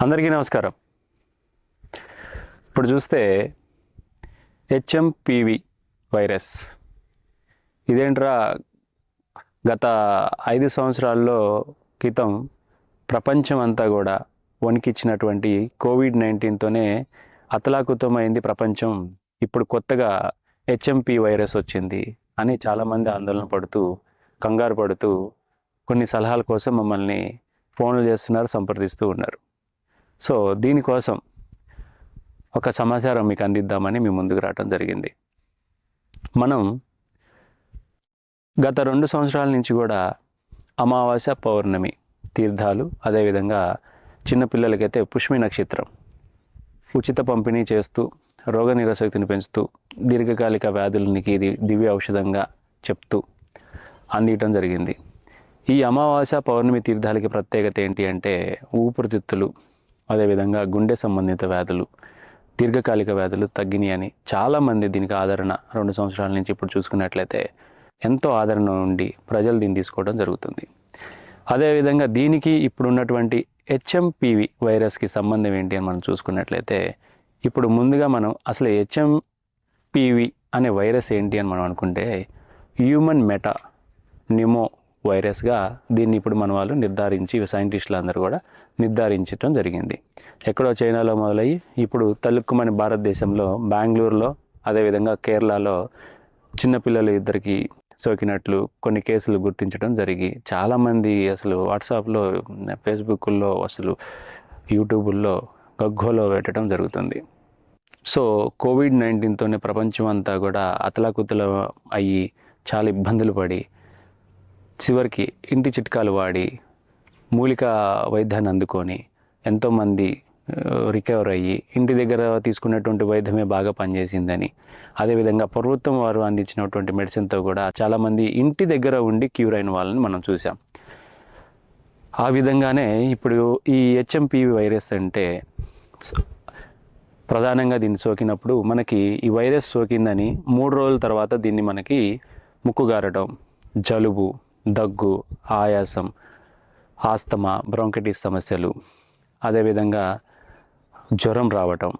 అందరికీ నమస్కారం. ఇప్పుడు చూస్తే హెచ్ఎంపివి వైరస్. ఇదేంట్రా గత ఐదు సంవత్సరాల్లో క్రితం ప్రపంచం అంతా కూడా వణికిచ్చినటువంటి కోవిడ్ నైన్టీన్తోనే అతలాకుతమైంది ప్రపంచం. ఇప్పుడు కొత్తగా హెచ్ఎంపి వైరస్ వచ్చింది అని చాలామంది ఆందోళన పడుతూ కంగారు పడుతూ కొన్ని సలహాల కోసం మమ్మల్ని ఫోన్లు చేస్తున్నారు సంప్రదిస్తూ ఉన్నారు. సో దీనికోసం ఒక సమాచారం మీకు అందిద్దామని మీ ముందుకు రావడం జరిగింది. మనం గత రెండు సంవత్సరాల నుంచి కూడా అమావాస్య పౌర్ణమి తీర్థాలు అదేవిధంగా చిన్నపిల్లలకైతే పుష్మి నక్షత్రం ఉచిత పంపిణీ చేస్తూ రోగ నిరసక్తిని పెంచుతూ దీర్ఘకాలిక వ్యాధులకి ఇది దివ్య ఔషధంగా చెప్తూ అందియటం జరిగింది. ఈ అమావాస్య పౌర్ణమి తీర్థాలకి ప్రత్యేకత ఏంటి అంటే ఊపిరితిత్తులు అదేవిధంగా గుండె సంబంధిత వ్యాధులు దీర్ఘకాలిక వ్యాధులు తగ్గినాయి అని చాలామంది దీనికి ఆదరణ రెండు సంవత్సరాల నుంచి ఇప్పుడు చూసుకున్నట్లయితే ఎంతో ఆదరణ ఉండి ప్రజలు దీన్ని తీసుకోవడం జరుగుతుంది. అదేవిధంగా దీనికి ఇప్పుడున్నటువంటి హెచ్ఎంపివి వైరస్కి సంబంధం ఏంటి అని మనం చూసుకున్నట్లయితే ఇప్పుడు ముందుగా మనం అసలు హెచ్ఎంపివి అనే వైరస్ ఏంటి అని మనం అనుకుంటే హ్యూమన్ మెటా నిమో వైరస్గా దీన్ని ఇప్పుడు మన వాళ్ళు నిర్ధారించి సైంటిస్టులు అందరూ కూడా నిర్ధారించడం జరిగింది. ఎక్కడో చైనాలో మొదలయ్యి ఇప్పుడు తలుక్కుమని భారతదేశంలో బెంగళూరులో అదేవిధంగా కేరళలో చిన్నపిల్లలు ఇద్దరికి సోకినట్లు కొన్ని కేసులు గుర్తించడం జరిగి చాలామంది అసలు వాట్సాప్లో ఫేస్బుక్లో అసలు యూట్యూబుల్లో గగ్గోలో పెట్టడం జరుగుతుంది. సో కోవిడ్ నైన్టీన్తోనే ప్రపంచం అంతా కూడా అతలాకుతల అయ్యి చాలా ఇబ్బందులు పడి చివరికి ఇంటి చిట్కాలు వాడి మూలిక వైద్యాన్ని అందుకొని ఎంతోమంది రికవర్ అయ్యి ఇంటి దగ్గర తీసుకున్నటువంటి వైద్యమే బాగా పనిచేసిందని అదేవిధంగా ప్రభుత్వం వారు అందించినటువంటి మెడిసిన్తో కూడా చాలామంది ఇంటి దగ్గర ఉండి క్యూర్ అయిన వాళ్ళని మనం చూసాం ఆ విధంగానే ఇప్పుడు ఈ హెచ్ఎంపివి వైరస్ అంటే ప్రధానంగా దీన్ని సోకినప్పుడు మనకి ఈ వైరస్ సోకిందని మూడు రోజుల తర్వాత దీన్ని మనకి ముక్కు గారడం జలుబు దగ్గు ఆయాసం ఆస్తమా బ్రోంకటిస్ సమస్యలు. అదేవిధంగా జ్వరం రావటం.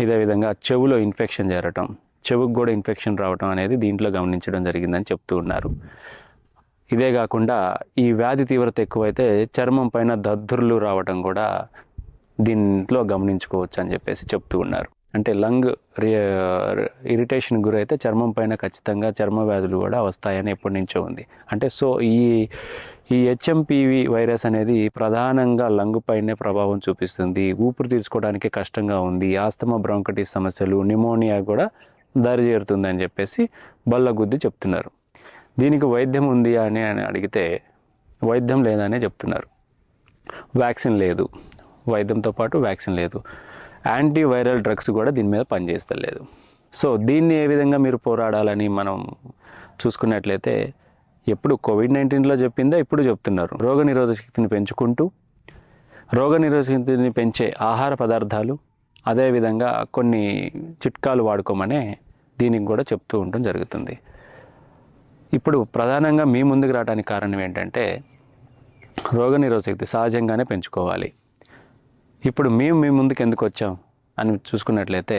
ఇదే విధంగా చెవులో ఇన్ఫెక్షన్ చేరటం. చెవుకు కూడా ఇన్ఫెక్షన్ రావటం అనేది దీంట్లో గమనించడం జరిగిందని చెప్తూ ఉన్నారు. ఇదే కాకుండా ఈ వ్యాధి తీవ్రత ఎక్కువైతే చర్మం పైన దద్దుర్లు రావటం కూడా దీంట్లో గమనించుకోవచ్చు అని చెప్పేసి చెప్తూ ఉన్నారు. అంటే లంగ్ ఇరిటేషన్ గురైతే చర్మం పైన ఖచ్చితంగా చర్మ వ్యాధులు కూడా వస్తాయని ఎప్పటి నుంచో ఉంది. అంటే సో ఈ ఈ హెచ్ఎంపివి వైరస్ అనేది ప్రధానంగా లంగ్ పైనే ప్రభావం చూపిస్తుంది. ఊపిరి తీర్చుకోవడానికి కష్టంగా ఉంది. ఆస్తమా బ్రాంకటిస్ సమస్యలు నిమోనియా కూడా దారి చేరుతుంది అని చెప్పేసి బల్లగుద్ది చెప్తున్నారు. దీనికి వైద్యం ఉంది అని అని అడిగితే వైద్యం లేదనే చెప్తున్నారు. వ్యాక్సిన్ లేదు. వైద్యంతో పాటు వ్యాక్సిన్ లేదు. యాంటీవైరల్ డ్రగ్స్ కూడా దీని మీద పనిచేస్తలేదు. సో దీన్ని ఏ విధంగా మీరు పోరాడాలని మనం చూసుకున్నట్లయితే ఎప్పుడు కోవిడ్ నైన్టీన్లో చెప్పిందా ఇప్పుడు చెప్తున్నారు. రోగ నిరోధక శక్తిని పెంచుకుంటూ రోగ శక్తిని పెంచే ఆహార పదార్థాలు అదేవిధంగా కొన్ని చిట్కాలు వాడుకోమనే దీనికి కూడా చెప్తూ ఉండటం జరుగుతుంది. ఇప్పుడు ప్రధానంగా మీ ముందుకు రావడానికి కారణం ఏంటంటే రోగ శక్తి సహజంగానే పెంచుకోవాలి. ఇప్పుడు మేము మీ ముందుకు ఎందుకు వచ్చాం అని చూసుకున్నట్లయితే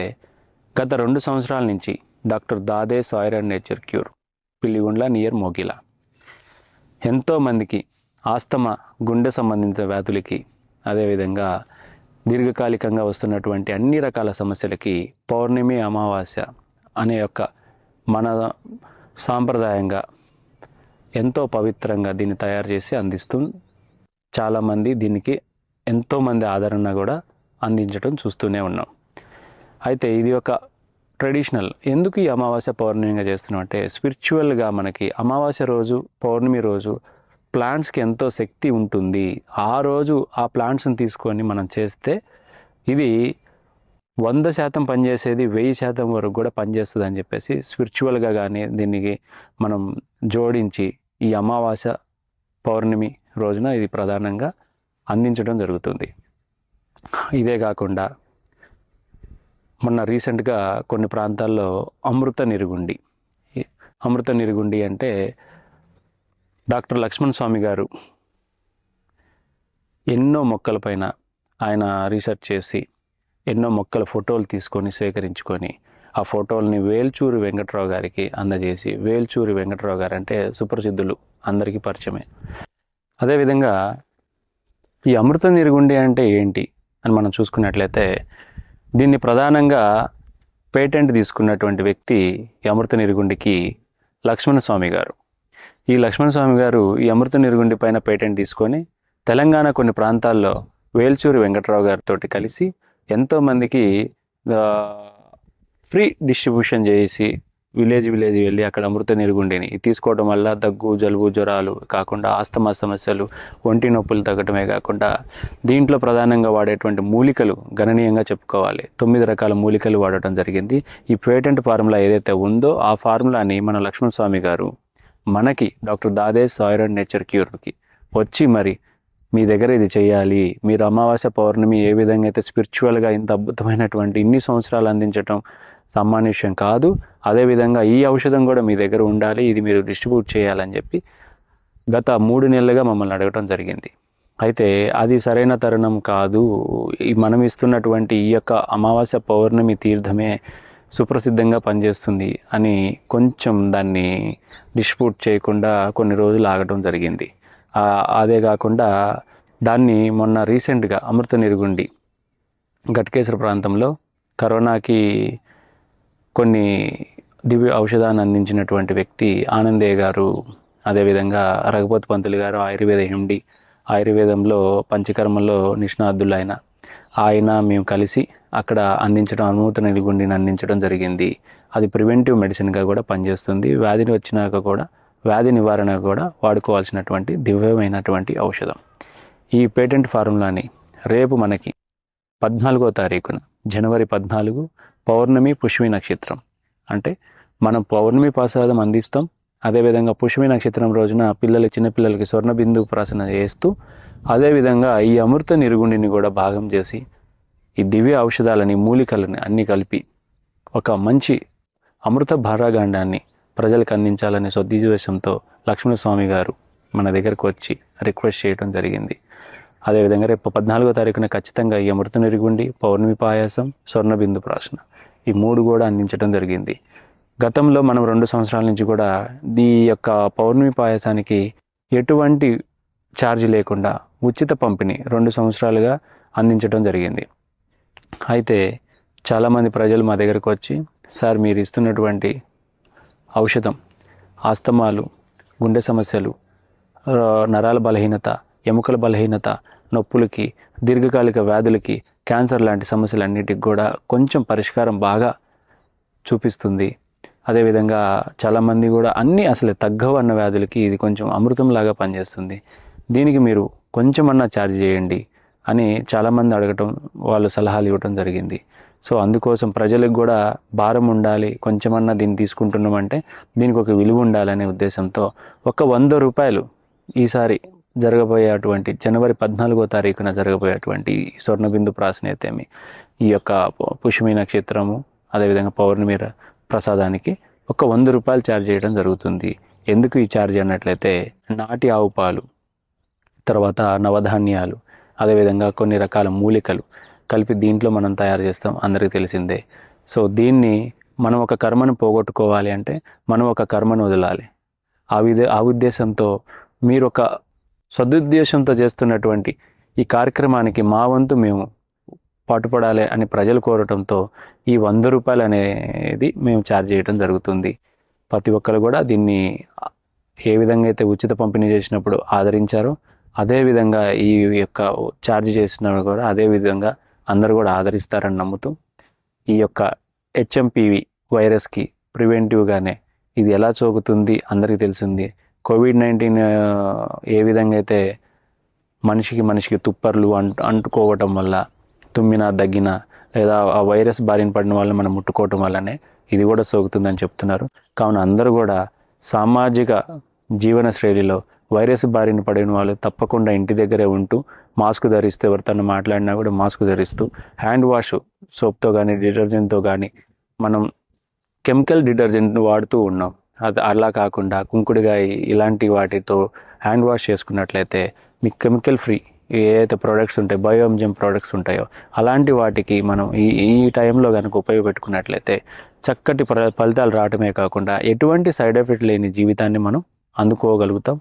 గత రెండు సంవత్సరాల నుంచి డాక్టర్ దాదే Syed and nature cure Pilligundla near Mogila. ఎంతోమందికి ఆస్తమా గుండె సంబంధిత వ్యాధులకి అదేవిధంగా దీర్ఘకాలికంగా వస్తున్నటువంటి అన్ని రకాల సమస్యలకి పౌర్ణమి అమావాస్య అనే యొక్క మన సాంప్రదాయంగా ఎంతో పవిత్రంగా దీన్ని తయారు చేసి అందిస్తూ చాలామంది దీనికి ఎంతోమంది ఆదరణ కూడా అందించడం చూస్తూనే ఉన్నాం. అయితే ఇది ఒక ట్రెడిషనల్ ఎందుకు ఈ అమావాస్య పౌర్ణమిగా చేస్తున్నాం అంటే స్పిరిచువల్గా మనకి అమావాస్య రోజు పౌర్ణమి రోజు ప్లాంట్స్కి ఎంతో శక్తి ఉంటుంది. ఆ రోజు ఆ ప్లాంట్స్ని తీసుకొని మనం చేస్తే ఇది వంద శాతం పనిచేసేది వెయ్యి శాతం వరకు కూడా పనిచేస్తుంది అని చెప్పేసి స్పిరిచువల్గా కానీ దీనికి మనం జోడించి ఈ అమావాస్య పౌర్ణమి రోజున ఇది ప్రధానంగా అందించడం జరుగుతుంది. ఇదే కాకుండా మొన్న రీసెంట్గా కొన్ని ప్రాంతాల్లో అమృత నిరుగుండి అమృత నిరుగుండి అంటే డాక్టర్ లక్ష్మణ్ స్వామి గారు ఎన్నో మొక్కలపైన ఆయన రీసెర్చ్ చేసి ఎన్నో మొక్కల ఫోటోలు తీసుకొని సేకరించుకొని ఆ ఫోటోల్ని వేల్చూరి వెంకట్రావు గారికి అందజేసి వేల్చూరి వెంకట్రావు గారు అంటే సుప్రసిద్ధులు అందరికీ పరిచయమే. అదేవిధంగా ఈ అమృత నిర్గుండి అంటే ఏంటి అని మనం చూసుకున్నట్లయితే దీన్ని ప్రధానంగా పేటెంట్ తీసుకున్నటువంటి వ్యక్తి ఈ అమృత నిరుగుండికి లక్ష్మణ స్వామి గారు. ఈ లక్ష్మణ స్వామి గారు ఈ అమృత నిరుగుండి పైన పేటెంట్ తీసుకొని తెలంగాణ కొన్ని ప్రాంతాల్లో వేల్చూరి వెంకట్రావు గారితో కలిసి ఎంతోమందికి ఫ్రీ డిస్ట్రిబ్యూషన్ చేసి విలేజ్ విలేజ్ వెళ్ళి అక్కడ అమృత నిరుగుండిని. తీసుకోవడం వల్ల దగ్గు జలుబు జ్వరాలు కాకుండా ఆస్తమా సమస్యలు ఒంటి నొప్పులు తగ్గటమే కాకుండా దీంట్లో ప్రధానంగా వాడేటువంటి మూలికలు గణనీయంగా చెప్పుకోవాలి. తొమ్మిది రకాల మూలికలు వాడటం జరిగింది. ఈ పేటెంట్ ఫార్ములా ఏదైతే ఉందో ఆ ఫార్ములాని మన లక్ష్మణ స్వామి గారు మనకి డాక్టర్ దాదేశ్ సాయిర్ అండ్ నేచర్ క్యూర్కి వచ్చి మరి మీ దగ్గర ఇది చేయాలి. మీరు అమావాస్య పౌర్ణమి ఏ విధంగా అయితే స్పిరిచువల్గా ఇంత అద్భుతమైనటువంటి ఇన్ని సంవత్సరాలు అందించటం సామాన్య విషయం కాదు. అదేవిధంగా ఈ ఔషధం కూడా మీ దగ్గర ఉండాలి ఇది మీరు డిస్ట్రిబ్యూట్ చేయాలని చెప్పి గత మూడు నెలలుగా మమ్మల్ని అడగటం జరిగింది. అయితే అది సరైన తరుణం కాదు. మనం ఇస్తున్నటువంటి ఈ యొక్క అమావాస్య పౌర్ణమి తీర్థమే సుప్రసిద్ధంగా పనిచేస్తుంది అని కొంచెం దాన్ని డిస్ట్రిబ్యూట్ చేయకుండా కొన్ని రోజులు ఆగటం జరిగింది. అదే కాకుండా దాన్ని మొన్న రీసెంట్గా అమృత నిరుగుండి ఘటకేశ్వర ప్రాంతంలో కరోనాకి కొన్ని దివ్య ఔషధాన్ని అందించినటువంటి వ్యక్తి ఆనందే గారు అదేవిధంగా రఘుపతి పంతులు గారు ఆయుర్వేద హిండి ఆయుర్వేదంలో పంచకర్మల్లో నిష్ణాతులు ఆయన ఆయన మేము కలిసి అక్కడ అందించడం అనుమతి నిలుగుండిని అందించడం జరిగింది. అది ప్రివెంటివ్ మెడిసిన్గా కూడా పనిచేస్తుంది. వ్యాధిని వచ్చినాక కూడా వ్యాధి నివారణ కూడా వాడుకోవాల్సినటువంటి దివ్యమైనటువంటి ఔషధం. ఈ పేటెంట్ ఫార్ములాని రేపు మనకి పద్నాలుగో తారీఖున జనవరి పద్నాలుగు పౌర్ణమి పుష్మి నక్షత్రం. అంటే మనం పౌర్ణమి ప్రసాదం అందిస్తాం. అదేవిధంగా పుష్మి నక్షత్రం రోజున పిల్లలు చిన్నపిల్లలకి స్వర్ణ బిందు ప్రాసన చేస్తూ అదేవిధంగా ఈ అమృత నిరుగుండిని కూడా భాగం చేసి ఈ దివ్య ఔషధాలని మూలికలని అన్ని కలిపి ఒక మంచి అమృత భారాగాండాన్ని ప్రజలకు అందించాలనే సద్విద్వేషంతో లక్ష్మణస్వామి గారు మన దగ్గరకు వచ్చి రిక్వెస్ట్ చేయడం జరిగింది. అదేవిధంగా రేపు పద్నాలుగో తారీఖున ఖచ్చితంగా ఈ అమృత నిరుగుండి పౌర్ణమి పాయాసం స్వర్ణ బిందు ప్రాసన ఈ మూడు కూడా అందించడం జరిగింది. గతంలో మనం రెండు సంవత్సరాల నుంచి కూడా ఈ యొక్క పౌర్ణమి పాయసానికి ఎటువంటి ఛార్జ్ లేకుండా ఉచిత పంపిణీ రెండు సంవత్సరాలుగా అందించడం జరిగింది. అయితే చాలామంది ప్రజలు మా దగ్గరకు వచ్చి సార్ మీరు ఇస్తున్నటువంటి ఔషధం ఆస్తమాలు గుండె సమస్యలు నరాల బలహీనత ఎముకల బలహీనత నొప్పులకి దీర్ఘకాలిక వ్యాధులకి క్యాన్సర్ లాంటి సమస్యలన్నిటికి కూడా కొంచెం పరిష్కారం బాగా చూపిస్తుంది. అదేవిధంగా చాలామంది కూడా అన్నీ అసలు తగ్గవు అన్న వ్యాధులకి ఇది కొంచెం అమృతంలాగా పనిచేస్తుంది. దీనికి మీరు కొంచెమన్నా ఛార్జ్ చేయండి అని చాలామంది అడగటం వాళ్ళు సలహాలు ఇవ్వటం జరిగింది. సో అందుకోసం ప్రజలకు కూడా భారం ఉండాలి కొంచెమన్నా దీన్ని తీసుకుంటున్నామంటే దీనికి ఒక విలువ ఉండాలనే ఉద్దేశంతో ఒక వంద రూపాయలు ఈసారి జరగబోయేటువంటి జనవరి పద్నాలుగో తారీఖున జరగబోయేటువంటి స్వర్ణబిందు ప్రాసనేతేమి ఈ యొక్క పుష్మి నక్షత్రము అదేవిధంగా పౌర్ణమి ప్రసాదానికి ఒక వంద రూపాయలు ఛార్జ్ చేయడం జరుగుతుంది. ఎందుకు ఈ ఛార్జ్ అన్నట్లయితే నాటి ఆవు పాలు తర్వాత నవధాన్యాలు అదేవిధంగా కొన్ని రకాల మూలికలు కలిపి దీంట్లో మనం తయారు చేస్తాం. అందరికీ తెలిసిందే. సో దీన్ని మనం ఒక కర్మను పోగొట్టుకోవాలి అంటే మనం ఒక కర్మను వదలాలి. ఆ విధ ఆ ఉద్దేశంతో మీరు ఒక సదుద్దేశంతో చేస్తున్నటువంటి ఈ కార్యక్రమానికి మా వంతు మేము పాటుపడాలి అని ప్రజలు కోరటంతో ఈ వంద రూపాయలు అనేది మేము ఛార్జ్ చేయడం జరుగుతుంది. ప్రతి ఒక్కరు కూడా దీన్ని ఏ విధంగా అయితే ఉచిత పంపిణీ చేసినప్పుడు ఆదరించారో అదే విధంగా ఈ యొక్క ఛార్జ్ చేసిన కూడా అదే విధంగా అందరూ కూడా ఆదరిస్తారని నమ్ముతూ ఈ యొక్క హెచ్ఎంపివి వైరస్కి ప్రివెంటివ్గానే ఇది ఎలా సోకుతుంది అందరికీ తెలిసింది. కోవిడ్ నైన్టీన్ ఏ విధంగా అయితే మనిషికి మనిషికి తుప్పర్లు అంటు అంటుకోవటం వల్ల తుమ్మినా దగ్గిన లేదా ఆ వైరస్ బారిన పడిన వాళ్ళని మనం ముట్టుకోవటం వల్లనే ఇది కూడా సోకుతుందని చెప్తున్నారు. కావున అందరూ కూడా సామాజిక జీవన శైలిలో వైరస్ బారిన పడిన వాళ్ళు తప్పకుండా ఇంటి దగ్గరే ఉంటూ మాస్క్ ధరిస్తూ ఎవరితో మాట్లాడినా కూడా మాస్క్ ధరిస్తూ హ్యాండ్ వాష్ సోప్తో కానీ డిటర్జెంట్తో కానీ మనం కెమికల్ డిటర్జెంట్ని వాడుతూ ఉన్నాం. అది అలా కాకుండా కుంకుడుగాయ ఇలాంటి వాటితో హ్యాండ్ వాష్ చేసుకున్నట్లయితే మీకు కెమికల్ ఫ్రీ. ఏదైతే ప్రోడక్ట్స్ ఉంటాయి బయోఎంజిఎం ప్రోడక్ట్స్ ఉంటాయో అలాంటి వాటికి మనం ఈ ఈ టైంలో కనుక ఉపయోగపెట్టుకున్నట్లయితే చక్కటి ఫలితాలు రావటమే కాకుండా ఎటువంటి సైడ్ ఎఫెక్ట్ లేని జీవితాన్ని మనం అందుకోగలుగుతాం.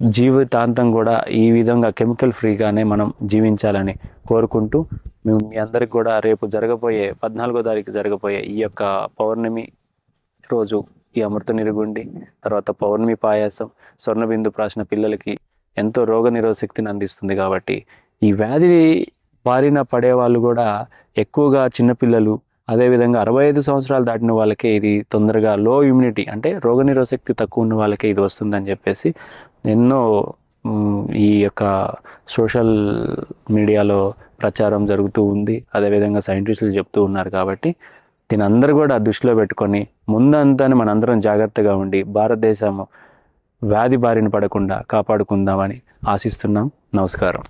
జీవితాంతం కూడా ఈ విధంగా కెమికల్ ఫ్రీగానే మనం జీవించాలని కోరుకుంటూ మేము మీ అందరికి కూడా రేపు జరగబోయే పద్నాలుగో తారీఖు జరగబోయే ఈ యొక్క పౌర్ణమి రోజు ఈ అమృత నిరుగుండి తర్వాత పౌర్ణమి పాయాసం స్వర్ణబిందు ప్రాసిన పిల్లలకి ఎంతో రోగ శక్తిని అందిస్తుంది కాబట్టి ఈ వ్యాధి బారిన పడే వాళ్ళు కూడా ఎక్కువగా చిన్నపిల్లలు అదేవిధంగా అరవై ఐదు సంవత్సరాలు దాటిన వాళ్ళకే ఇది తొందరగా లో ఇమ్యూనిటీ అంటే రోగ శక్తి తక్కువ ఉన్న వాళ్ళకే ఇది వస్తుందని చెప్పేసి ఎన్నో ఈ యొక్క సోషల్ మీడియాలో ప్రచారం జరుగుతూ ఉంది. అదేవిధంగా సైంటిస్టులు చెప్తూ ఉన్నారు కాబట్టి దీని అందరూ కూడా దృష్టిలో పెట్టుకొని ముందంతా మనందరం జాగ్రత్తగా ఉండి భారతదేశం వ్యాధి బారిన పడకుండా కాపాడుకుందామని ఆశిస్తున్నాం. నమస్కారం.